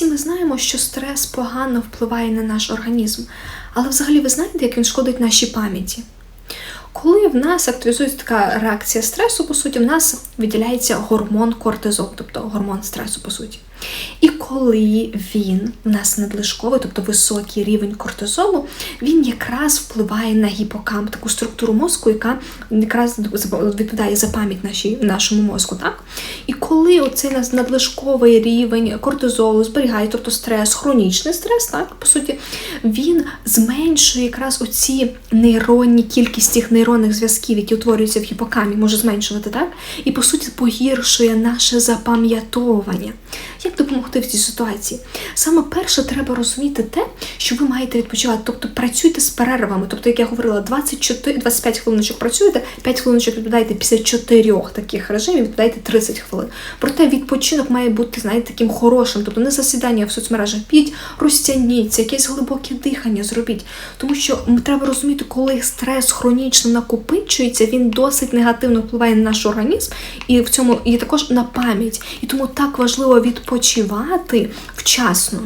Всі ми знаємо, що стрес погано впливає на наш організм. Але взагалі ви знаєте, як він шкодить нашій пам'яті? Коли в нас активізується така реакція стресу, по суті, в нас виділяється гормон кортизол, тобто гормон стресу, по суті. І коли він в нас надлишковий, тобто високий рівень кортизолу, він якраз впливає на гіпокамп, таку структуру мозку, яка якраз відповідає за пам'ять нашій, нашому мозку. Так? І коли оцей надлишковий рівень кортизолу зберігає, тобто стрес, хронічний стрес, так, по суті, він зменшує якраз оці нейронні кількість цих нейронних зв'язків, які утворюються в гіпокамі, може зменшувати, так? І по суті погіршує наше запам'ятовування. Як допомогти в цій ситуації? Саме перше, треба розуміти те, що ви маєте відпочивати, тобто працюйте з перервами. Тобто, як я говорила, 24, 25 хвилиночок працюєте, 5 хвилиночок відповідаєте після 4 таких режимів, відповідаєте 30 хвилин. Проте відпочинок має бути, знаєте, таким хорошим, тобто не засідання в соцмережах, підь, розтягніться, якесь глибоке дихання зробіть. Тому що треба розуміти, коли стрес хронічно накопичується, він досить негативно впливає на наш організм і в цьому і також на пам'ять. І тому так важливо відпочивати вчасно.